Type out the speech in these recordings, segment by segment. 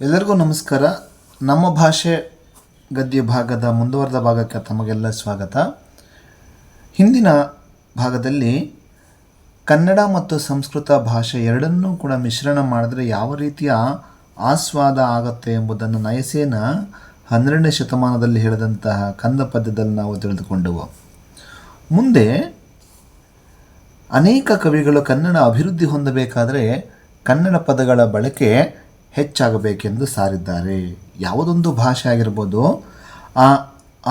ಎಲ್ಲರಿಗೂ ನಮಸ್ಕಾರ. ನಮ್ಮ ಭಾಷೆ ಗದ್ಯ ಭಾಗದ ಮುಂದುವರೆದ ಭಾಗಕ್ಕೆ ತಮಗೆಲ್ಲ ಸ್ವಾಗತ. ಹಿಂದಿನ ಭಾಗದಲ್ಲಿ ಕನ್ನಡ ಮತ್ತು ಸಂಸ್ಕೃತ ಭಾಷೆ ಎರಡನ್ನೂ ಕೂಡ ಮಿಶ್ರಣ ಮಾಡಿದ್ರೆ ಯಾವ ರೀತಿಯ ಆಸ್ವಾದ ಆಗುತ್ತೆ ಎಂಬುದನ್ನು ನಯಸೇನ ಹನ್ನೆರಡನೇ ಶತಮಾನದಲ್ಲಿ ಹೇಳಿದಂತಹ ಕಂದ ಪದ್ಯದಲ್ಲಿ ನಾವು ತಿಳಿದುಕೊಂಡೆವು. ಮುಂದೆ ಅನೇಕ ಕವಿಗಳು ಕನ್ನಡ ಅಭಿವೃದ್ಧಿ ಹೊಂದಬೇಕಾದರೆ ಕನ್ನಡ ಪದಗಳ ಬಳಕೆ ಹೆಚ್ಚಾಗಬೇಕೆಂದು ಸಾರಿದ್ದಾರೆ. ಯಾವುದೊಂದು ಭಾಷೆ ಆಗಿರ್ಬೋದು, ಆ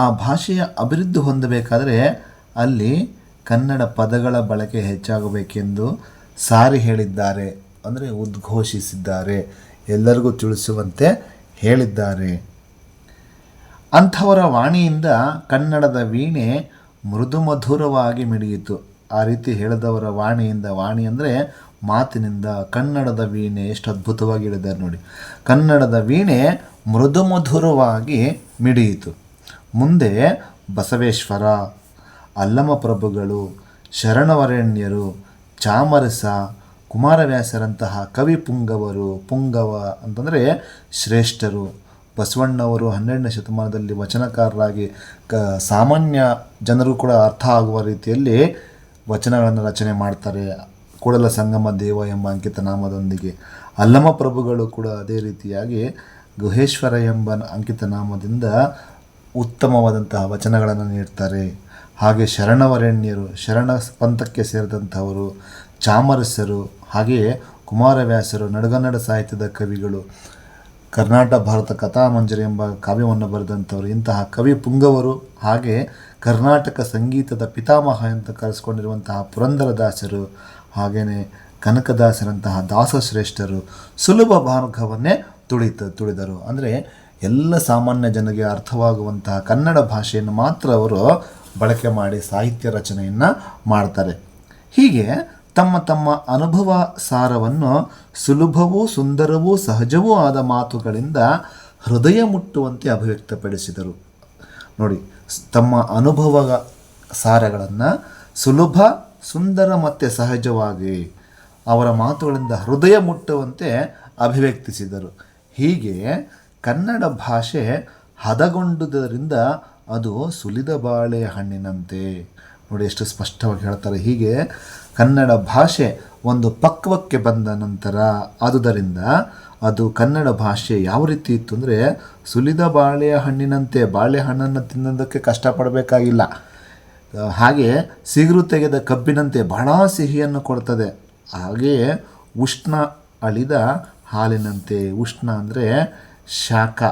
ಆ ಭಾಷೆಯ ಅಭಿವೃದ್ಧಿ ಹೊಂದಬೇಕಾದರೆ ಅಲ್ಲಿ ಕನ್ನಡ ಪದಗಳ ಬಳಕೆ ಹೆಚ್ಚಾಗಬೇಕೆಂದು ಸಾರಿ ಹೇಳಿದ್ದಾರೆ, ಅಂದರೆ ಉದ್ಘೋಷಿಸಿದ್ದಾರೆ. ಎಲ್ಲರಿಗೂ ತಿಳಿಸುವಂತೆ ಹೇಳಿದ್ದಾರೆ. ಅಂಥವರ ವಾಣಿಯಿಂದ ಕನ್ನಡದ ವೀಣೆ ಮೃದು ಮಧುರವಾಗಿ ಮಿಡಿಯಿತು. ಆ ರೀತಿ ಹೇಳಿದವರ ವಾಣಿಯಿಂದ, ವಾಣಿ ಅಂದರೆ ಮಾತಿನಿಂದ ಕನ್ನಡದ ವೀಣೆ ಎಷ್ಟು ಅದ್ಭುತವಾಗಿ ಹೇಳಿದ್ದಾರೆ ನೋಡಿ. ಕನ್ನಡದ ವೀಣೆ ಮೃದು ಮಧುರವಾಗಿ ಮಿಡಿಯಿತು. ಮುಂದೆ ಬಸವೇಶ್ವರ, ಅಲ್ಲಮಪ್ರಭುಗಳು, ಶರಣವರೆಣ್ಯರು, ಚಾಮರಸ, ಕುಮಾರವ್ಯಾಸರಂತಹ ಕವಿ ಪುಂಗವರು, ಪುಂಗವ ಅಂತಂದರೆ ಶ್ರೇಷ್ಠರು, ಬಸವಣ್ಣವರು ಹನ್ನೆರಡನೇ ಶತಮಾನದಲ್ಲಿ ವಚನಕಾರರಾಗಿ ಕ ಸಾಮಾನ್ಯ ಜನರು ಕೂಡ ಅರ್ಥ ಆಗುವ ರೀತಿಯಲ್ಲಿ ವಚನಗಳನ್ನು ರಚನೆ ಮಾಡ್ತಾರೆ. ಕೂಡಲ ಸಂಗಮ ದೇವ ಎಂಬ ಅಂಕಿತ ನಾಮದೊಂದಿಗೆ ಅಲ್ಲಮ ಪ್ರಭುಗಳು ಕೂಡ ಅದೇ ರೀತಿಯಾಗಿ ಗುಹೇಶ್ವರ ಎಂಬ ಅಂಕಿತ ನಾಮದಿಂದ ಉತ್ತಮವಾದಂತಹ ವಚನಗಳನ್ನು ನೀಡ್ತಾರೆ. ಹಾಗೆ ಶರಣವರೆಣ್ಯರು, ಶರಣ ಪಂಥಕ್ಕೆ ಸೇರಿದಂಥವರು ಚಾಮರಸರು ಹಾಗೆಯೇ ಕುಮಾರವ್ಯಾಸರು, ನಡುಗನ್ನಡ ಸಾಹಿತ್ಯದ ಕವಿಗಳು ಕರ್ನಾಟಕ ಭಾರತ ಕಥಾಮಂಜರಿ ಎಂಬ ಕಾವ್ಯವನ್ನು ಬರೆದಂಥವರು, ಇಂತಹ ಕವಿ ಪುಂಗವರು, ಹಾಗೆ ಕರ್ನಾಟಕ ಸಂಗೀತದ ಪಿತಾಮಹ ಅಂತ ಕರೆಸ್ಕೊಂಡಿರುವಂತಹ ಪುರಂದರದಾಸರು ಹಾಗೆಯೇ ಕನಕದಾಸರಂತಹ ದಾಸಶ್ರೇಷ್ಠರು ಸುಲಭ ಮಾರ್ಗವನ್ನೇ ತುಳಿತ, ತುಳಿದರು. ಅಂದರೆ ಎಲ್ಲ ಸಾಮಾನ್ಯ ಜನರಿಗೆ ಅರ್ಥವಾಗುವಂತಹ ಕನ್ನಡ ಭಾಷೆಯನ್ನು ಮಾತ್ರ ಅವರು ಬಳಕೆ ಮಾಡಿ ಸಾಹಿತ್ಯ ರಚನೆಯನ್ನು ಮಾಡ್ತಾರೆ. ಹೀಗೆ ತಮ್ಮ ತಮ್ಮ ಅನುಭವ ಸಾರವನ್ನು ಸುಲಭವೂ ಸುಂದರವೂ ಸಹಜವೂ ಆದ ಮಾತುಗಳಿಂದ ಹೃದಯ ಮುಟ್ಟುವಂತೆ ಅಭಿವ್ಯಕ್ತಪಡಿಸಿದರು. ನೋಡಿ, ತಮ್ಮ ಅನುಭವ ಸಾರಗಳನ್ನು ಸುಲಭ ಸುಂದರ ಮತ್ತು ಸಹಜವಾಗಿ ಅವರ ಮಾತುಗಳಿಂದ ಹೃದಯ ಮುಟ್ಟುವಂತೆ ಅಭಿವ್ಯಕ್ತಿಸಿದರು. ಹೀಗೆ ಕನ್ನಡ ಭಾಷೆ ಹದಗೊಂಡುದರಿಂದ ಅದು ಸುಲಿದ ಬಾಳೆಯ ಹಣ್ಣಿನಂತೆ. ನೋಡಿ ಎಷ್ಟು ಸ್ಪಷ್ಟವಾಗಿ ಹೇಳ್ತಾರೆ. ಹೀಗೆ ಕನ್ನಡ ಭಾಷೆ ಒಂದು ಪಕ್ವಕ್ಕೆ ಬಂದ ನಂತರ ಆದುದರಿಂದ ಅದು ಕನ್ನಡ ಭಾಷೆ ಯಾವ ರೀತಿ ಇತ್ತು ಅಂದರೆ ಸುಲಿದ ಬಾಳೆಯ ಹಣ್ಣಿನಂತೆ ಬಾಳೆಹಣ್ಣನ್ನು ತಿನ್ನೋದಕ್ಕೆ ಕಷ್ಟಪಡಬೇಕಾಗಿಲ್ಲ. ಹಾಗೆ ಸಿಗುರು ತೆಗೆದ ಕಬ್ಬಿನಂತೆ ಬಹಳ ಸಿಹಿಯನ್ನು ಕೊಡ್ತದೆ. ಹಾಗೆಯೇ ಉಷ್ಣ ಅಳಿದ ಹಾಲಿನಂತೆ, ಉಷ್ಣ ಅಂದರೆ ಶಾಖ.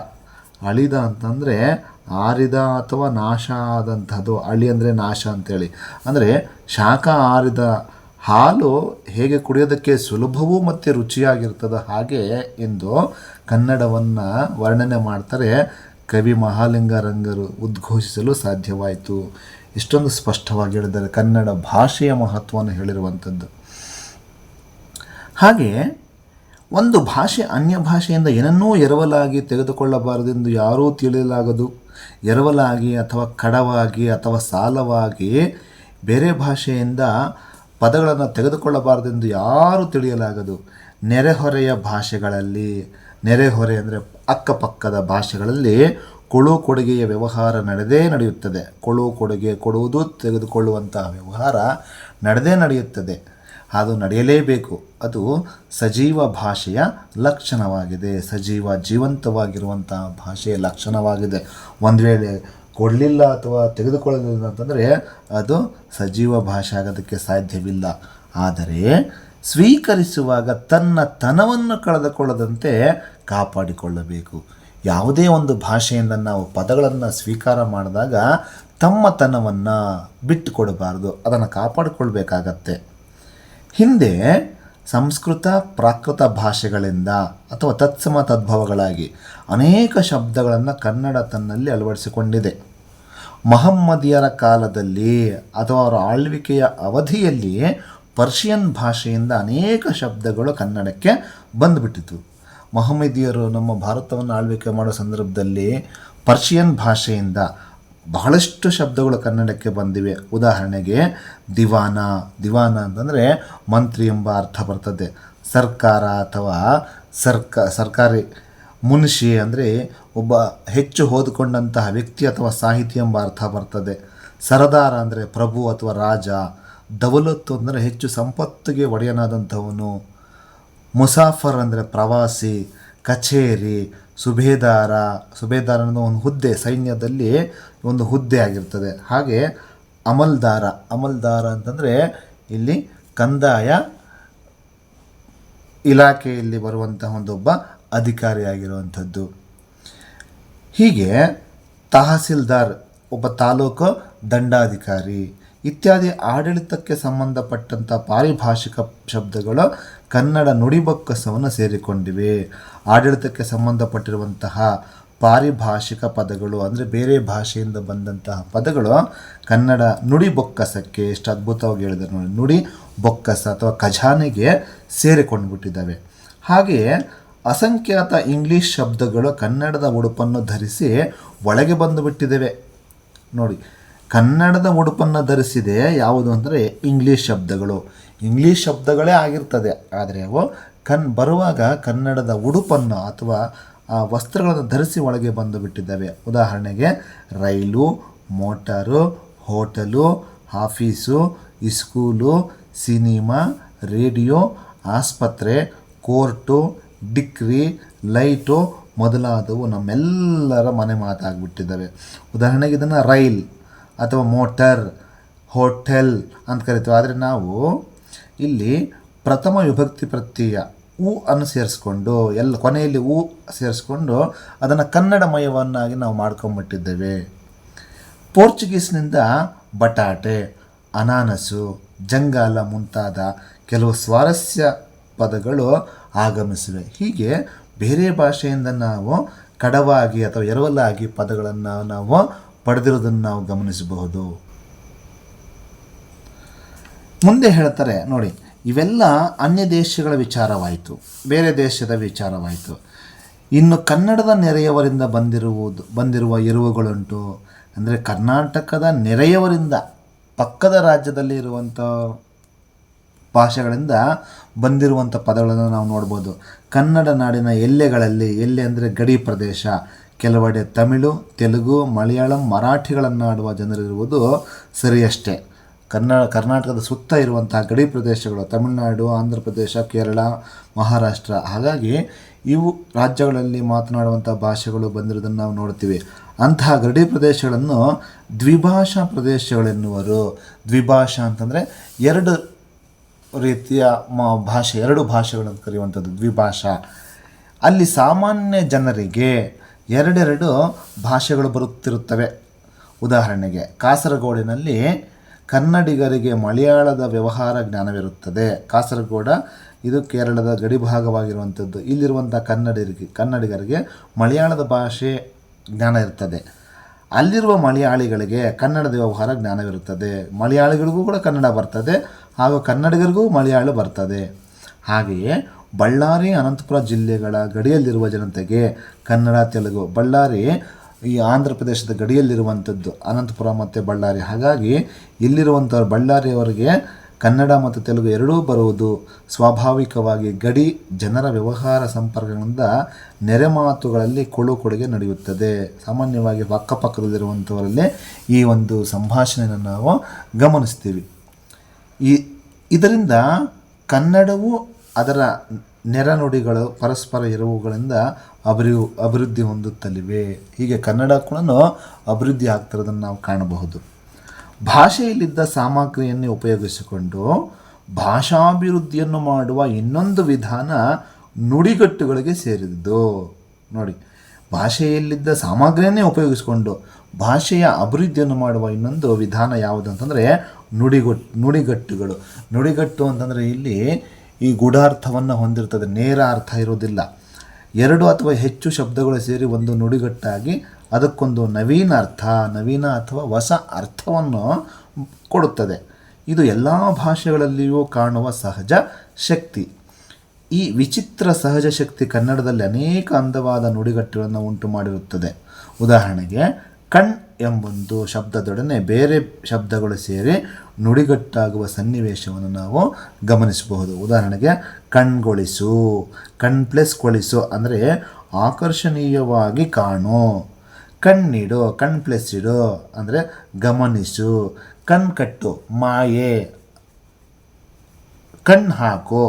ಅಳಿದ ಅಂತಂದರೆ ಆರಿದ ಅಥವಾ ನಾಶ ಆದಂಥದ್ದು ಅಳಿ ಅಂದರೆ ನಾಶ ಅಂತೇಳಿ. ಅಂದರೆ ಶಾಖ ಆರಿದ ಹಾಲು ಹೇಗೆ ಕುಡಿಯೋದಕ್ಕೆ ಸುಲಭವೂ ಮತ್ತು ರುಚಿಯಾಗಿರ್ತದೆ. ಹಾಗೆ ಎಂದು ಕನ್ನಡವನ್ನು ವರ್ಣನೆ ಮಾಡ್ತಾರೆ ಕವಿ ಮಹಾಲಿಂಗರಂಗರು ಉದ್ಘೋಷಿಸಲು ಸಾಧ್ಯವಾಯಿತು. ಇಷ್ಟೊಂದು ಸ್ಪಷ್ಟವಾಗಿ ಹೇಳಿದ್ದಾರೆ. ಕನ್ನಡ ಭಾಷೆಯ ಮಹತ್ವವನ್ನು ಹೇಳಿರುವಂಥದ್ದು. ಹಾಗೆ ಒಂದು ಭಾಷೆ ಅನ್ಯ ಭಾಷೆಯಿಂದ ಏನನ್ನೂ ಎರವಲಾಗಿ ತೆಗೆದುಕೊಳ್ಳಬಾರದೆಂದು ಯಾರೂ ತಿಳಿಯಲಾಗದು. ಎರವಲಾಗಿ ಅಥವಾ ಕಡವಾಗಿ ಅಥವಾ ಸಾಲವಾಗಿ ಬೇರೆ ಭಾಷೆಯಿಂದ ಪದಗಳನ್ನು ತೆಗೆದುಕೊಳ್ಳಬಾರದೆಂದು ಯಾರೂ ತಿಳಿಯಲಾಗದು. ನೆರೆಹೊರೆಯ ಭಾಷೆಗಳಲ್ಲಿ, ನೆರೆಹೊರೆ ಅಂದರೆ ಅಕ್ಕಪಕ್ಕದ ಭಾಷೆಗಳಲ್ಲಿ ಕೊಳು ಕೊಡುಗೆಯ ವ್ಯವಹಾರ ನಡೆದೇ ನಡೆಯುತ್ತದೆ. ಕೊಳು ಕೊಡುಗೆ ಕೊಡುವುದು ತೆಗೆದುಕೊಳ್ಳುವಂತಹ ವ್ಯವಹಾರ ನಡೆದೇ ನಡೆಯುತ್ತದೆ. ಅದು ನಡೆಯಲೇಬೇಕು. ಅದು ಸಜೀವ ಭಾಷೆಯ ಲಕ್ಷಣವಾಗಿದೆ. ಸಜೀವ ಜೀವಂತವಾಗಿರುವಂತಹ ಭಾಷೆಯ ಲಕ್ಷಣವಾಗಿದೆ. ಒಂದು ವೇಳೆ ಕೊಡಲಿಲ್ಲ ಅಥವಾ ತೆಗೆದುಕೊಳ್ಳಲಿಲ್ಲ ಅಂತಂದರೆ ಅದು ಸಜೀವ ಭಾಷೆ ಆಗೋದಕ್ಕೆ ಸಾಧ್ಯವಿಲ್ಲ. ಆದರೆ ಸ್ವೀಕರಿಸುವಾಗ ತನ್ನ ತನವನ್ನು ಕಳೆದುಕೊಳ್ಳದಂತೆ ಕಾಪಾಡಿಕೊಳ್ಳಬೇಕು. ಯಾವುದೇ ಒಂದು ಭಾಷೆಯಿಂದ ನಾವು ಪದಗಳನ್ನು ಸ್ವೀಕಾರ ಮಾಡಿದಾಗ ತಮ್ಮತನವನ್ನು ಬಿಟ್ಟುಕೊಡಬಾರ್ದು ಬಿಟ್ಟು ಕೊಡಬಾರ್ದು ಅದನ್ನು ಕಾಪಾಡಿಕೊಳ್ಬೇಕಾಗತ್ತೆ. ಹಿಂದೆ ಸಂಸ್ಕೃತ, ಪ್ರಾಕೃತ ಭಾಷೆಗಳಿಂದ ಅಥವಾ ತತ್ಸಮ ತದ್ಭವಗಳಾಗಿ ಅನೇಕ ಶಬ್ದಗಳನ್ನು ಕನ್ನಡ ತನ್ನಲ್ಲಿ ಅಳವಡಿಸಿಕೊಂಡಿದೆ. ಮಹಮ್ಮದಿಯರ ಕಾಲದಲ್ಲಿ ಅಥವಾ ಅವರ ಆಳ್ವಿಕೆಯ ಅವಧಿಯಲ್ಲಿ ಪರ್ಷಿಯನ್ ಭಾಷೆಯಿಂದ ಅನೇಕ ಶಬ್ದಗಳು ಕನ್ನಡಕ್ಕೆ ಬಂದುಬಿಟ್ಟಿತು ಮಹಮ್ಮದಿಯರು ನಮ್ಮ ಭಾರತವನ್ನು ಆಳ್ವಿಕೆ ಮಾಡೋ ಸಂದರ್ಭದಲ್ಲಿ ಪರ್ಷಿಯನ್ ಭಾಷೆಯಿಂದ ಬಹಳಷ್ಟು ಶಬ್ದಗಳು ಕನ್ನಡಕ್ಕೆ ಬಂದಿವೆ. ಉದಾಹರಣೆಗೆ ದಿವಾನ ದಿವಾನ ಅಂತಂದರೆ ಮಂತ್ರಿ ಎಂಬ ಅರ್ಥ ಬರ್ತದೆ. ಸರ್ಕಾರ ಅಥವಾ ಸರ್ಕ, ಸರ್ಕಾರಿ ಮುನ್ಷಿ ಅಂದರೆ ಒಬ್ಬ ಹೆಚ್ಚು ಓದಿಕೊಂಡಂತಹ ವ್ಯಕ್ತಿ ಅಥವಾ ಸಾಹಿತಿ ಎಂಬ ಅರ್ಥ ಬರ್ತದೆ. ಸರದಾರ ಅಂದರೆ ಪ್ರಭು ಅಥವಾ ರಾಜ ದವಲತ್ತು ಅಂದರೆ ಹೆಚ್ಚು ಸಂಪತ್ತಿಗೆ ಒಡೆಯನಾದಂಥವನು. ಮುಸಾಫರ್ ಅಂದರೆ ಪ್ರವಾಸಿ, ಕಚೇರಿ ಸುಬೇದಾರ ಸುಬೇದಾರ ಅನ್ನೋ ಒಂದು ಹುದ್ದೆ, ಸೈನ್ಯದಲ್ಲಿ ಒಂದು ಹುದ್ದೆ ಆಗಿರ್ತದೆ. ಹಾಗೆ ಅಮಲ್ದಾರ ಅಮಲ್ದಾರ ಅಂತಂದರೆ ಇಲ್ಲಿ ಕಂದಾಯ ಇಲಾಖೆಯಲ್ಲಿ ಬರುವಂತಹ ಒಂದೊಬ್ಬ ಅಧಿಕಾರಿಯಾಗಿರುವಂಥದ್ದು ಹೀಗೆ ತಹಸೀಲ್ದಾರ್, ಒಬ್ಬ ತಾಲೂಕು ದಂಡಾಧಿಕಾರಿ ಇತ್ಯಾದಿ ಆಡಳಿತಕ್ಕೆ ಸಂಬಂಧಪಟ್ಟಂಥ ಪಾರಿಭಾಷಿಕ ಶಬ್ದಗಳು ಕನ್ನಡ ನುಡಿಬೊಕ್ಕಸವನ್ನು ಸೇರಿಕೊಂಡಿವೆ. ಆಡಳಿತಕ್ಕೆ ಸಂಬಂಧಪಟ್ಟಿರುವಂತಹ ಪಾರಿಭಾಷಿಕ ಪದಗಳು ಅಂದರೆ ಬೇರೆ ಭಾಷೆಯಿಂದ ಬಂದಂತಹ ಪದಗಳು ಕನ್ನಡ ನುಡಿ ಬೊಕ್ಕಸಕ್ಕೆ ಎಷ್ಟು ಅದ್ಭುತವಾಗಿ ಹೇಳಿದ್ದಾರೆ ನೋಡಿ ನುಡಿ ಬೊಕ್ಕಸ ಅಥವಾ ಖಜಾನೆಗೆ ಸೇರಿಕೊಂಡು ಬಿಟ್ಟಿದ್ದಾವೆ ಹಾಗೆಯೇ ಅಸಂಖ್ಯಾತ ಇಂಗ್ಲೀಷ್ ಶಬ್ದಗಳು ಕನ್ನಡದ ಉಡುಪನ್ನು ಧರಿಸಿ ಒಳಗೆ ಬಂದು ಬಿಟ್ಟಿದ್ದೇವೆ ನೋಡಿ ಕನ್ನಡದ ಉಡುಪನ್ನು ಧರಿಸಿದೆ ಯಾವುದು ಅಂದರೆ ಇಂಗ್ಲೀಷ್ ಶಬ್ದಗಳು. ಇಂಗ್ಲೀಷ್ ಶಬ್ದಗಳೇ ಆಗಿರ್ತದೆ. ಆದರೆ ಅವು ಕನ್, ಬರುವಾಗ ಕನ್ನಡದ ಉಡುಪನ್ನು ಅಥವಾ ಆ ವಸ್ತ್ರಗಳನ್ನು ಧರಿಸಿ ಒಳಗೆ ಬಂದು ಬಿಟ್ಟಿದ್ದಾವೆ. ಉದಾಹರಣೆಗೆ rail, motor, hotel, office, school, cinema, radio, ಆಸ್ಪತ್ರೆ, ಕೋರ್ಟು, ಡಿಕ್ರಿ, ಲೈಟು ಮೊದಲಾದವು ನಮ್ಮೆಲ್ಲರ ಮನೆ ಮಾತಾಗ್ಬಿಟ್ಟಿದ್ದಾವೆ. ಉದಾಹರಣೆಗೆ ಇದನ್ನು ರೈಲ್. ಅಥವಾ ಮೋಟರ್, ಹೋಟೆಲ್ ಅಂತ ಕರಿತೀವಿ. ಆದರೆ ನಾವು ಇಲ್ಲಿ ಪ್ರಥಮ ವಿಭಕ್ತಿ ಪ್ರತ್ಯಯ ಉ ಅನ್ನು ಸೇರಿಸ್ಕೊಂಡು, ಎಲ್ಲ ಕೊನೆಯಲ್ಲಿ ಉ ಸೇರಿಸ್ಕೊಂಡು ಅದನ್ನು ಕನ್ನಡಮಯವನ್ನಾಗಿ ನಾವು ಮಾಡ್ಕೊಂಬಿಟ್ಟಿದ್ದೇವೆ. ಪೋರ್ಚುಗೀಸ್ನಿಂದ ಬಟಾಟೆ, ಅನಾನಸು, ಜಂಗಾಲ ಮುಂತಾದ ಕೆಲವು ಸ್ವಾರಸ್ಯ ಪದಗಳು ಆಗಮಿಸಿವೆ. ಹೀಗೆ ಬೇರೆ ಭಾಷೆಯಿಂದ ನಾವು ಕಡವಾಗಿ ಅಥವಾ ಎರವಲಾಗಿ ಪದಗಳನ್ನು ನಾವು ಪಡೆದಿರೋದನ್ನು ನಾವು ಗಮನಿಸಬಹುದು. ಮುಂದೆ ಹೇಳ್ತಾರೆ, ನೋಡಿ, ಇವೆಲ್ಲ ಅನ್ಯ ದೇಶಗಳ ವಿಚಾರವಾಯಿತು, ಬೇರೆ ದೇಶದ ವಿಚಾರವಾಯಿತು. ಇನ್ನು ಕನ್ನಡದ ನೆರೆಯವರಿಂದ ಬಂದಿರುವುದು, ಬಂದಿರುವ ಇರುವುಗಳುಂಟು, ಅಂದರೆ ಕರ್ನಾಟಕದ ನೆರೆಯವರಿಂದ, ಪಕ್ಕದ ರಾಜ್ಯದಲ್ಲಿ ಇರುವಂಥ ಭಾಷೆಗಳಿಂದ ಬಂದಿರುವಂಥ ಪದಗಳನ್ನು ನಾವು ನೋಡ್ಬೋದು. ಕನ್ನಡ ನಾಡಿನ ಎಲ್ಲೆಗಳಲ್ಲಿ, ಎಲ್ಲೆ ಅಂದರೆ ಗಡಿ ಪ್ರದೇಶ ಕೆಲವೆಡೆ ತಮಿಳು, ತೆಲುಗು, ಮಲಯಾಳಂ, ಮರಾಠಿಗಳನ್ನಾಡುವ ಜನರಿರುವುದು ಸರಿಯಷ್ಟೇ. ಕನ್ನಡ ಕರ್ನಾಟಕದ ಸುತ್ತ ಇರುವಂತಹ ಗಡಿ ಪ್ರದೇಶಗಳು ತಮಿಳುನಾಡು ಆಂಧ್ರ ಪ್ರದೇಶ ಕೇರಳ, ಮಹಾರಾಷ್ಟ್ರ. ಹಾಗಾಗಿ ಇವು ರಾಜ್ಯಗಳಲ್ಲಿ ಮಾತನಾಡುವಂಥ ಭಾಷೆಗಳು ಬಂದಿರೋದನ್ನು ನಾವು ನೋಡ್ತೀವಿ ಅಂತಹ ಗಡಿ ಪ್ರದೇಶಗಳನ್ನು ದ್ವಿಭಾಷಾ ಪ್ರದೇಶಗಳೆನ್ನುವರು. ದ್ವಿಭಾಷಾ ಅಂತಂದರೆ ಎರಡು ರೀತಿಯ ಭಾಷೆ, ಎರಡು ಭಾಷೆಗಳನ್ನು ಕರೆಯುವಂಥದ್ದು ದ್ವಿಭಾಷಾ. ಅಲ್ಲಿ ಸಾಮಾನ್ಯ ಜನರಿಗೆ ಎರಡೆರಡು ಭಾಷೆಗಳು ಬರುತ್ತಿರುತ್ತವೆ. ಉದಾಹರಣೆಗೆ, ಕಾಸರಗೋಡಿನಲ್ಲಿ ಕನ್ನಡಿಗರಿಗೆ ಮಲಯಾಳದ ವ್ಯವಹಾರ ಜ್ಞಾನವಿರುತ್ತದೆ. ಕಾಸರಗೋಡ ಇದು ಕೇರಳದ ಗಡಿ ಭಾಗವಾಗಿರುವಂಥದ್ದು ಇಲ್ಲಿರುವಂಥ ಕನ್ನಡಿಗರಿಗೆ ಕನ್ನಡಿಗರಿಗೆ ಮಲಯಾಳದ ಭಾಷೆ ಜ್ಞಾನ ಇರ್ತದೆ. ಅಲ್ಲಿರುವ ಮಲಯಾಳಿಗಳಿಗೆ ಕನ್ನಡದ ವ್ಯವಹಾರ ಜ್ಞಾನವಿರುತ್ತದೆ. ಮಲಯಾಳಿಗಳಿಗೂ ಕೂಡ ಕನ್ನಡ ಬರ್ತದೆ, ಹಾಗೂ ಕನ್ನಡಿಗರಿಗೂ ಮಲಯಾಳ ಬರ್ತದೆ. ಹಾಗೆಯೇ ಬಳ್ಳಾರಿ ಅನಂತಪುರ ಜಿಲ್ಲೆಗಳ ಗಡಿಯಲ್ಲಿರುವ ಜನತೆಗೆ ಕನ್ನಡ, ತೆಲುಗು, ಬಳ್ಳಾರಿ, ಈ ಆಂಧ್ರ ಪ್ರದೇಶದ ಗಡಿಯಲ್ಲಿರುವಂಥದ್ದು ಅನಂತಪುರ ಮತ್ತು ಬಳ್ಳಾರಿ. ಹಾಗಾಗಿ ಇಲ್ಲಿರುವಂಥವ್ರು ಬಳ್ಳಾರಿಯವರಿಗೆ ಕನ್ನಡ ಮತ್ತು ತೆಲುಗು ಎರಡೂ ಬರುವುದು ಸ್ವಾಭಾವಿಕವಾಗಿ ಗಡಿ, ಜನರ ವ್ಯವಹಾರ ಸಂಪರ್ಕಗಳಿಂದ ನೆರೆ ಮಾತುಗಳಲ್ಲಿ ಕೊಳು ಕೊಡುಗೆ ನಡೆಯುತ್ತದೆ. ಸಾಮಾನ್ಯವಾಗಿ ಅಕ್ಕಪಕ್ಕದಲ್ಲಿರುವಂಥವರಲ್ಲೇ ಈ ಒಂದು ಸಂಭಾಷಣೆಯನ್ನು ನಾವು ಗಮನಿಸ್ತೀವಿ. ಈ ಇದರಿಂದ ಕನ್ನಡವು ಅದರ ನೆರನುಡಿಗಳು ಪರಸ್ಪರ ಇರುವುಗಳಿಂದ ಅಭಿವೃ ಅಭಿವೃದ್ಧಿ ಹೊಂದುತ್ತಲಿವೆ. ಹೀಗೆ ಕನ್ನಡ ಕೂಡ ಅಭಿವೃದ್ಧಿ ಆಗ್ತಿರೋದನ್ನು ನಾವು ಕಾಣಬಹುದು. ಭಾಷೆಯಲ್ಲಿದ್ದ ಸಾಮಗ್ರಿಯನ್ನು ಉಪಯೋಗಿಸಿಕೊಂಡು ಭಾಷಾಭಿವೃದ್ಧಿಯನ್ನು ಮಾಡುವ ಇನ್ನೊಂದು ವಿಧಾನ ನುಡಿಗಟ್ಟುಗಳಿಗೆ ಸೇರಿದ್ದು. ನೋಡಿ, ಭಾಷೆಯಲ್ಲಿದ್ದ ಸಾಮಗ್ರಿಯನ್ನೇ ಉಪಯೋಗಿಸಿಕೊಂಡು ಭಾಷೆಯ ಅಭಿವೃದ್ಧಿಯನ್ನು ಮಾಡುವ ಇನ್ನೊಂದು ವಿಧಾನ ಯಾವುದು ಅಂತಂದರೆ ನುಡಿಗೊಟ್ಟು ನುಡಿಗಟ್ಟುಗಳು. ನುಡಿಗಟ್ಟು ಅಂತಂದರೆ ಇಲ್ಲಿ ಈ ಗೂಢಾರ್ಥವನ್ನು ಹೊಂದಿರ್ತದೆ. ನೇರ ಅರ್ಥ ಇರೋದಿಲ್ಲ. ಎರಡು ಅಥವಾ ಹೆಚ್ಚು ಶಬ್ದಗಳು ಸೇರಿ ಒಂದು ನುಡಿಗಟ್ಟಾಗಿ ಅದಕ್ಕೊಂದು ನವೀನ ಅರ್ಥ, ನವೀನ ಅಥವಾ ಹೊಸ ಅರ್ಥವನ್ನು ಕೊಡುತ್ತದೆ. ಇದು ಎಲ್ಲ ಭಾಷೆಗಳಲ್ಲಿಯೂ ಕಾಣುವ ಸಹಜ ಶಕ್ತಿ. ಈ ವಿಚಿತ್ರ ಸಹಜ ಶಕ್ತಿ ಕನ್ನಡದಲ್ಲಿ ಅನೇಕ ಅಂದವಾದ ನುಡಿಗಟ್ಟುಗಳನ್ನು ಉಂಟು ಮಾಡಿರುತ್ತದೆ. ಉದಾಹರಣೆಗೆ, ಕಣ್ ಎಂಬೊಂದು ಶಬ್ದದೊಡನೆ ಬೇರೆ ಶಬ್ದಗಳು ಸೇರಿ ನುಡಿಗಟ್ಟಾಗುವ ಸನ್ನಿವೇಶವನ್ನು ನಾವು ಗಮನಿಸಬಹುದು. ಉದಾಹರಣೆಗೆ, ಕಣ್ಗೊಳಿಸು ಕಣ್ ಪ್ಲಸ್ ಕೊಳಿಸು ಅಂದರೆ ಆಕರ್ಷಣೀಯವಾಗಿ ಕಾಣು. ಕಣ್ಣಿಡು ಕಣ್ ಪ್ಲಸ್ ಇಡು ಅಂದರೆ ಗಮನಿಸು. ಕಣ್ ಕಟ್ಟು ಮಾಯೆ. ಕಣ್ಣು ಹಾಕು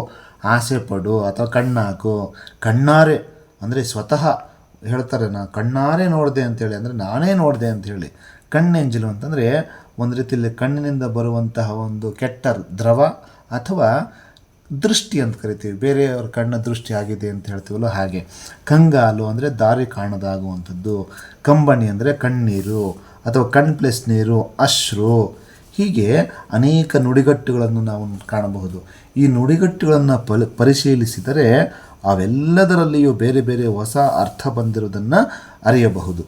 ಆಸೆ ಪಡು ಅಥವಾ ಕಣ್ಣು ಹಾಕು ಕಣ್ಣಾರೆ ಅಂದರೆ ಸ್ವತಃ ಹೇಳ್ತಾರೆ ನಾ, ಕಣ್ಣಾರೆ ನೋಡಿದೆ ಅಂತೇಳಿ ಅಂದರೆ ನಾನೇ ನೋಡಿದೆ ಅಂಥೇಳಿ ಕಣ್ಣೆಂಜಲು ಅಂತಂದರೆ ಒಂದು ರೀತಿಯಲ್ಲಿ ಕಣ್ಣಿನಿಂದ ಬರುವಂತಹ ಒಂದು ಕೆಟ್ಟ ದ್ರವ ಅಥವಾ ದೃಷ್ಟಿ ಅಂತ ಕರಿತೀವಿ. ಬೇರೆಯವ್ರ ಕಣ್ಣ ದೃಷ್ಟಿ ಆಗಿದೆ ಅಂತ ಹೇಳ್ತೀವಲ್ಲ ಹಾಗೆ. ಕಂಗಾಲು ಅಂದರೆ ದಾರಿ ಕಾಣದಾಗುವಂಥದ್ದು. ಕಂಬಣಿ ಅಂದರೆ ಕಣ್ಣೀರು ಅಥವಾ ಕಣ್ ಪ್ಲಸ್ ನೀರು, ಅಶ್ರು. ಹೀಗೆ ಅನೇಕ ನುಡಿಗಟ್ಟುಗಳನ್ನು ನಾವು ಕಾಣಬಹುದು. ಈ ನುಡಿಗಟ್ಟುಗಳನ್ನು ಪಲ್, ಪರಿಶೀಲಿಸಿದರೆ ಅವೆಲ್ಲದರಲ್ಲಿಯೂ ಬೇರೆ ಬೇರೆ ಹೊಸ ಅರ್ಥ ಬಂದಿರುವುದನ್ನು ಅರಿಯಬಹುದು.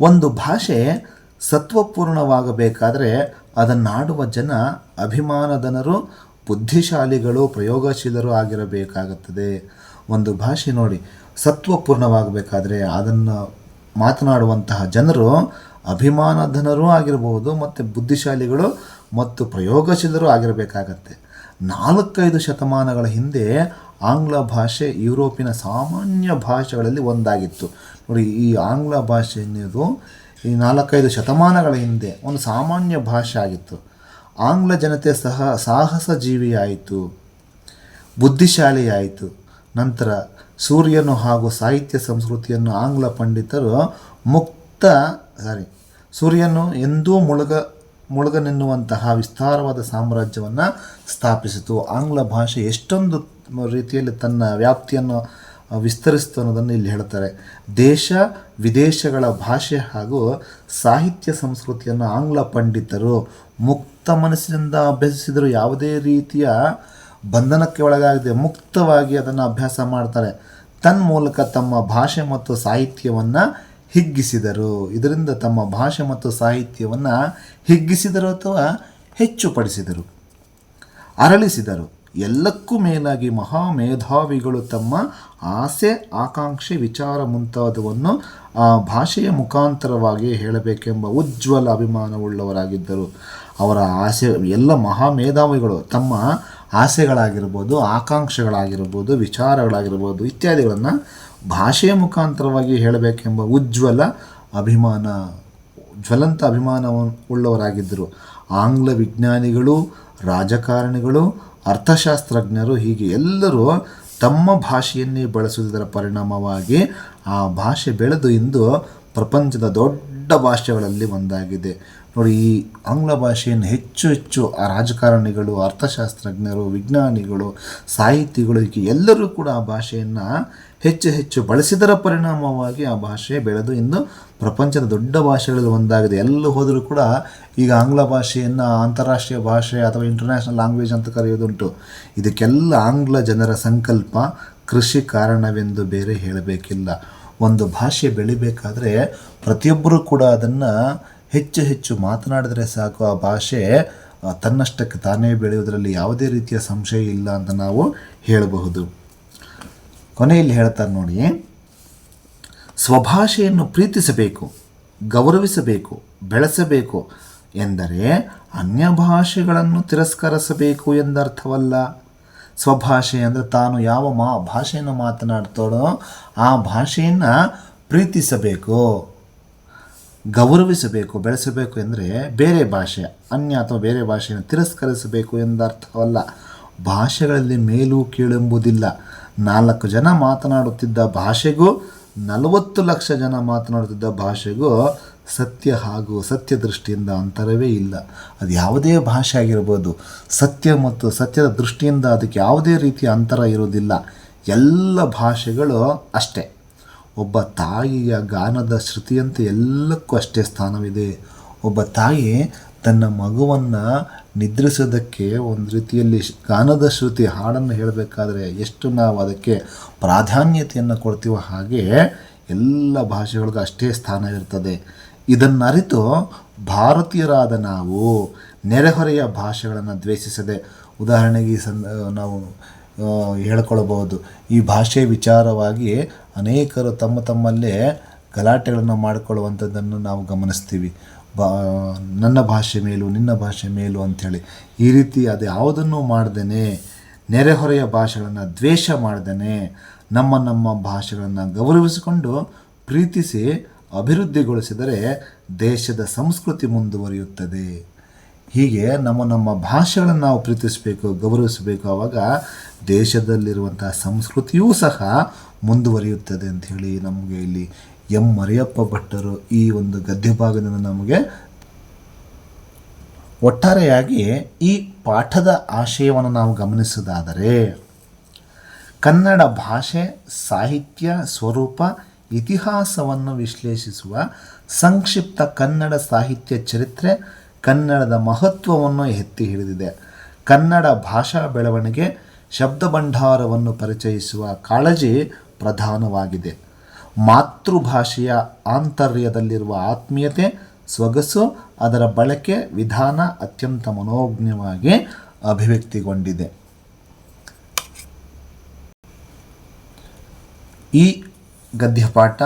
ಒಂದು ಭಾಷೆ ಸತ್ವಪೂರ್ಣವಾಗಬೇಕಾದರೆ ಅದನ್ನಾಡುವ ಜನ ಅಭಿಮಾನದನರು ಬುದ್ಧಿಶಾಲಿಗಳು, ಪ್ರಯೋಗಶೀಲರು ಆಗಿರಬೇಕಾಗುತ್ತದೆ. ಒಂದು ಭಾಷೆ ನೋಡಿ ಸತ್ವಪೂರ್ಣವಾಗಬೇಕಾದರೆ ಅದನ್ನು ಮಾತನಾಡುವಂತಹ ಜನರು ಅಭಿಮಾನಧನರೂ ಆಗಿರಬಹುದು ಮತ್ತು ಬುದ್ಧಿಶಾಲಿಗಳು ಮತ್ತು ಪ್ರಯೋಗಶೀಲರು ಆಗಿರಬೇಕಾಗತ್ತೆ. ನಾಲ್ಕೈದು ಶತಮಾನಗಳ ಹಿಂದೆ ಆಂಗ್ಲ ಭಾಷೆ ಯುರೋಪಿನ ಸಾಮಾನ್ಯ ಭಾಷೆಗಳಲ್ಲಿ ಒಂದಾಗಿತ್ತು. ನೋಡಿ, ಈ ಆಂಗ್ಲ ಭಾಷೆ ಎನ್ನುವುದು ಈ ನಾಲ್ಕೈದು ಶತಮಾನಗಳ ಹಿಂದೆ ಒಂದು ಸಾಮಾನ್ಯ ಭಾಷೆ ಆಗಿತ್ತು. ಆಂಗ್ಲ ಜನತೆ ಸಹ ಸಾಹಸ ಜೀವಿಯಾಯಿತು ಬುದ್ಧಿಶಾಲಿಯಾಯಿತು. ನಂತರ ಸೂರ್ಯನು ಹಾಗೂ ಸಾಹಿತ್ಯ ಸಂಸ್ಕೃತಿಯನ್ನು ಆಂಗ್ಲ ಪಂಡಿತರು ಮುಕ್ತ, ಸಾರಿ, ಸೂರ್ಯನು ಎಂದೂ ಮುಳುಗ, ಮುಳುಗನೆನ್ನುವಂತಹ ವಿಸ್ತಾರವಾದ ಸಾಮ್ರಾಜ್ಯವನ್ನು ಸ್ಥಾಪಿಸಿತು. ಆಂಗ್ಲ ಭಾಷೆ ಎಷ್ಟೊಂದು ರೀತಿಯಲ್ಲಿ ತನ್ನ ವ್ಯಾಪ್ತಿಯನ್ನು ವಿಸ್ತರಿಸಿತು ಅನ್ನೋದನ್ನು ಇಲ್ಲಿ ಹೇಳ್ತಾರೆ. ದೇಶ, ವಿದೇಶಗಳ ಭಾಷೆ ಹಾಗೂ ಸಾಹಿತ್ಯ ಸಂಸ್ಕೃತಿಯನ್ನು ಆಂಗ್ಲ ಪಂಡಿತರು ಮುಕ್ತ ಮನಸ್ಸಿನಿಂದ ಅಭ್ಯಸಿಸಿದರು ಯಾವುದೇ ರೀತಿಯ ಬಂಧನಕ್ಕೆ ಒಳಗಾಗದೆ ಮುಕ್ತವಾಗಿ ಅದನ್ನು ಅಭ್ಯಾಸ ಮಾಡ್ತಾರೆ. ತನ್ಮೂಲಕ ತಮ್ಮ ಭಾಷೆ ಮತ್ತು ಸಾಹಿತ್ಯವನ್ನು ಹಿಗ್ಗಿಸಿದರು. ಇದರಿಂದ ತಮ್ಮ ಭಾಷೆ ಮತ್ತು ಸಾಹಿತ್ಯವನ್ನು ಹಿಗ್ಗಿಸಿದರು ಅಥವಾ ಹೆಚ್ಚುಪಡಿಸಿದರು. ಅರಳಿಸಿದರು. ಎಲ್ಲಕ್ಕೂ ಮೇಲಾಗಿ ಮಹಾ ಮೇಧಾವಿಗಳು ತಮ್ಮ ಆಸೆ, ಆಕಾಂಕ್ಷೆ, ವಿಚಾರ ಮುಂತಾದವನ್ನು ಭಾಷೆಯ ಮುಖಾಂತರವಾಗಿ ಹೇಳಬೇಕೆಂಬ ಉಜ್ವಲ ಅಭಿಮಾನವುಳ್ಳವರಾಗಿದ್ದರು. ಅವರ ಆಸೆ, ಎಲ್ಲ ಮಹಾ ಮೇಧಾವಿಗಳು ತಮ್ಮ ಆಸೆಗಳಾಗಿರ್ಬೋದು, ಆಕಾಂಕ್ಷೆಗಳಾಗಿರ್ಬೋದು, ವಿಚಾರಗಳಾಗಿರ್ಬೋದು ಇತ್ಯಾದಿಗಳನ್ನು ಭಾಷೆಯ ಮುಖಾಂತರವಾಗಿ ಹೇಳಬೇಕೆಂಬ ಉಜ್ವಲ ಅಭಿಮಾನ, ಜ್ವಲಂತ ಅಭಿಮಾನವನ್ನು ಉಳ್ಳವರಾಗಿದ್ದರು. ಆಂಗ್ಲ ವಿಜ್ಞಾನಿಗಳು, ರಾಜಕಾರಣಿಗಳು ಅರ್ಥಶಾಸ್ತ್ರಜ್ಞರು ಹೀಗೆ ಎಲ್ಲರೂ ತಮ್ಮ ಭಾಷೆಯನ್ನೇ ಬಳಸುವುದರ ಪರಿಣಾಮವಾಗಿ ಆ ಭಾಷೆ ಬೆಳೆದು ಇಂದು ಪ್ರಪಂಚದ ದೊಡ್ಡ ಭಾಷೆಗಳಲ್ಲಿ ಒಂದಾಗಿದೆ. ನೋಡಿ, ಈ ಆಂಗ್ಲ ಭಾಷೆಯನ್ನು ಹೆಚ್ಚು ಹೆಚ್ಚು ಆ ರಾಜಕಾರಣಿಗಳು, ಅರ್ಥಶಾಸ್ತ್ರಜ್ಞರು, ವಿಜ್ಞಾನಿಗಳು, ಸಾಹಿತಿಗಳು ಎಲ್ಲರೂ ಕೂಡ ಆ ಭಾಷೆಯನ್ನು ಹೆಚ್ಚು ಹೆಚ್ಚು ಬಳಸಿದರ ಪರಿಣಾಮವಾಗಿ ಆ ಭಾಷೆ ಬೆಳೆದು ಇಂದು ಪ್ರಪಂಚದ ದೊಡ್ಡ ಭಾಷೆಗಳಲ್ಲಿ ಒಂದಾಗಿದೆ. ಎಲ್ಲೂ ಹೋದರೂ ಕೂಡ ಈಗ ಆಂಗ್ಲ ಭಾಷೆಯನ್ನು ಅಂತಾರಾಷ್ಟ್ರೀಯ ಭಾಷೆ ಅಥವಾ ಇಂಟರ್ನ್ಯಾಷನಲ್ ಲ್ಯಾಂಗ್ವೇಜ್ ಅಂತ ಕರೆಯೋದುಂಟು ಇದಕ್ಕೆಲ್ಲ ಆಂಗ್ಲ ಜನರ ಸಂಕಲ್ಪ ಕೃಷಿ ಕಾರಣವೆಂದು ಬೇರೆ ಹೇಳಬೇಕಿಲ್ಲ. ಒಂದು ಭಾಷೆ ಬೆಳಿಬೇಕಾದರೆ ಪ್ರತಿಯೊಬ್ಬರೂ ಕೂಡ ಅದನ್ನು ಹೆಚ್ಚು ಹೆಚ್ಚು ಮಾತನಾಡಿದರೆ ಸಾಕು. ಆ ಭಾಷೆ ತನ್ನಷ್ಟಕ್ಕೆ ತಾನೇ ಬೆಳೆಯುವುದರಲ್ಲಿ ಯಾವುದೇ ರೀತಿಯ ಸಂಶಯ ಇಲ್ಲ ಅಂತ ನಾವು ಹೇಳಬಹುದು. ಕೊನೆಯಲ್ಲಿ ಹೇಳ್ತಾರೆ ನೋಡಿ, ಸ್ವಭಾಷೆಯನ್ನು ಪ್ರೀತಿಸಬೇಕು, ಗೌರವಿಸಬೇಕು, ಬೆಳೆಸಬೇಕು ಎಂದರೆ ಅನ್ಯ ಭಾಷೆಗಳನ್ನು ತಿರಸ್ಕರಿಸಬೇಕು ಎಂದರ್ಥವಲ್ಲ. ಸ್ವಭಾಷೆ ಅಂದರೆ ತಾನು ಯಾವ ಮಾ ಭಾಷೆಯನ್ನು ಮಾತನಾಡ್ತಾಳೋ ಆ ಭಾಷೆಯನ್ನು ಪ್ರೀತಿಸಬೇಕು, ಗೌರವಿಸಬೇಕು, ಬೆಳೆಸಬೇಕು ಎಂದರೆ ಬೇರೆ ಭಾಷೆ, ಅನ್ಯ ಅಥವಾ ಬೇರೆ ಭಾಷೆಯನ್ನು ತಿರಸ್ಕರಿಸಬೇಕು ಎಂದರ್ಥವಲ್ಲ. ಭಾಷೆಗಳಲ್ಲಿ ಮೇಲೂ ಕೀಳೆಂಬುದಿಲ್ಲ. ನಾಲ್ಕು ಜನ ಮಾತನಾಡುತ್ತಿದ್ದ ಭಾಷೆಗೂ, ನಲವತ್ತು ಲಕ್ಷ ಜನ ಮಾತನಾಡುತ್ತಿದ್ದ ಭಾಷೆಗೂ ಸತ್ಯ ಹಾಗೂ ಸತ್ಯ ದೃಷ್ಟಿಯಿಂದ ಅಂತರವೇ ಇಲ್ಲ. ಅದು ಯಾವುದೇ ಭಾಷೆ ಆಗಿರ್ಬೋದು. ಸತ್ಯ ಮತ್ತು ಸತ್ಯದ ದೃಷ್ಟಿಯಿಂದ ಅದಕ್ಕೆ ಯಾವುದೇ ರೀತಿಯ ಅಂತರ ಇರುವುದಿಲ್ಲ. ಎಲ್ಲ ಭಾಷೆಗಳು ಅಷ್ಟೇ. ಒಬ್ಬ ತಾಯಿಯ ಗಾನದ ಶ್ರುತಿಯಂತೆ ಎಲ್ಲಕ್ಕೂ ಅಷ್ಟೇ ಸ್ಥಾನವಿದೆ. ಒಬ್ಬ ತಾಯಿ ತನ್ನ ಮಗುವನ್ನು ನಿದ್ರಿಸೋದಕ್ಕೆ ಒಂದು ರೀತಿಯಲ್ಲಿ ಗಾನದ ಶ್ರುತಿ ಹಾಡನ್ನು ಹೇಳಬೇಕಾದ್ರೆ ಎಷ್ಟು ನಾವು ಅದಕ್ಕೆ ಪ್ರಾಧಾನ್ಯತೆಯನ್ನು ಕೊಡ್ತೀವೋ ಹಾಗೆ ಎಲ್ಲ ಭಾಷೆಗಳಿಗೂ ಅಷ್ಟೇ ಸ್ಥಾನ ಇರ್ತದೆ. ಇದನ್ನರಿತು ಭಾರತೀಯರಾದ ನಾವು ನೆರೆಹೊರೆಯ ಭಾಷೆಗಳನ್ನು ದ್ವೇಷಿಸದೆ, ಉದಾಹರಣೆಗೆ ಈ ಸಂದ ನಾವು ಹೇಳ್ಕೊಳ್ಬೋದು ಈ ಭಾಷೆ ವಿಚಾರವಾಗಿ ಅನೇಕರು ತಮ್ಮ ತಮ್ಮಲ್ಲೇ ಗಲಾಟೆಗಳನ್ನು ಮಾಡಿಕೊಳ್ಳುವಂಥದ್ದನ್ನು ನಾವು ಗಮನಿಸ್ತೀವಿ. ಬಾ, ನನ್ನ ಭಾಷೆ ಮೇಲು, ನಿನ್ನ ಭಾಷೆ ಮೇಲು ಅಂಥೇಳಿ ಈ ರೀತಿ ಅದು ಯಾವುದನ್ನು ಮಾಡ್ದೇ ನೆರೆಹೊರೆಯ ಭಾಷೆಗಳನ್ನು ದ್ವೇಷ ಮಾಡ್ದೇ ನಮ್ಮ ನಮ್ಮ ಭಾಷೆಗಳನ್ನು ಗೌರವಿಸಿಕೊಂಡು ಪ್ರೀತಿಸಿ ಅಭಿವೃದ್ಧಿಗೊಳಿಸಿದರೆ ದೇಶದ ಸಂಸ್ಕೃತಿ ಮುಂದುವರಿಯುತ್ತದೆ. ಹೀಗೆ ನಮ್ಮ ನಮ್ಮ ಭಾಷೆಗಳನ್ನು ನಾವು ಪ್ರೀತಿಸಬೇಕು, ಗೌರವಿಸಬೇಕು, ಆವಾಗ ದೇಶದಲ್ಲಿರುವಂಥ ಸಂಸ್ಕೃತಿಯೂ ಸಹ ಮುಂದುವರಿಯುತ್ತದೆ ಅಂಥೇಳಿ ನಮಗೆ ಇಲ್ಲಿ ಎಂ ಮರಿಯಪ್ಪ ಭಟ್ಟರು ಈ ಒಂದು ಗದ್ಯ ಭಾಗದಿಂದ ನಮಗೆ ಒಟ್ಟಾರೆಯಾಗಿ ಈ ಪಾಠದ ಆಶಯವನ್ನು ನಾವು ಗಮನಿಸೋದಾದರೆ ಕನ್ನಡ ಭಾಷೆ, ಸಾಹಿತ್ಯ, ಸ್ವರೂಪ, ಇತಿಹಾಸವನ್ನು ವಿಶ್ಲೇಷಿಸುವ ಸಂಕ್ಷಿಪ್ತ ಕನ್ನಡ ಸಾಹಿತ್ಯ ಚರಿತ್ರೆ ಕನ್ನಡದ ಮಹತ್ವವನ್ನು ಎತ್ತಿ ಹಿಡಿದಿದೆ. ಕನ್ನಡ ಭಾಷಾ ಬೆಳವಣಿಗೆ ಶಬ್ದ ಭಂಡಾರವನ್ನು ಪರಿಚಯಿಸುವ ಕಾಳಜಿ ಪ್ರಧಾನವಾಗಿದೆ. ಮಾತೃಭಾಷೆಯ ಆಂತರ್ಯದಲ್ಲಿರುವ ಆತ್ಮೀಯತೆ ಸೊಗಸು ಅದರ ಬಳಕೆ ವಿಧಾನ ಅತ್ಯಂತ ಮನೋಜ್ಞವಾಗಿ ಅಭಿವ್ಯಕ್ತಿಗೊಂಡಿದೆ. ಈ ಗದ್ಯಪಾಠ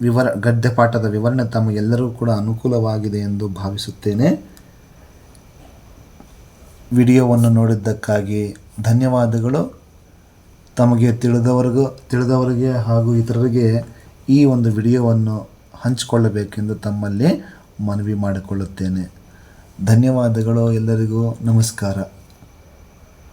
ವಿವರ, ಗದ್ಯಪಾಠದ ವಿವರಣೆ ತಮ್ಮ ಎಲ್ಲರೂ ಕೂಡ ಅನುಕೂಲವಾಗಿದೆ ಎಂದು ಭಾವಿಸುತ್ತೇನೆ. ವಿಡಿಯೋವನ್ನು ನೋಡಿದ್ದಕ್ಕಾಗಿ ಧನ್ಯವಾದಗಳು. ತಮಗೆ ತಿಳಿದವರಿಗೂ, ತಿಳಿದವರಿಗೆ ಹಾಗೂ ಇತರರಿಗೆ ಈ ಒಂದು ವಿಡಿಯೋವನ್ನು ಹಂಚಿಕೊಳ್ಳಬೇಕೆಂದು ತಮ್ಮಲ್ಲಿ ಮನವಿ ಮಾಡಿಕೊಳ್ಳುತ್ತೇನೆ. ಧನ್ಯವಾದಗಳು ಎಲ್ಲರಿಗೂ. ನಮಸ್ಕಾರ.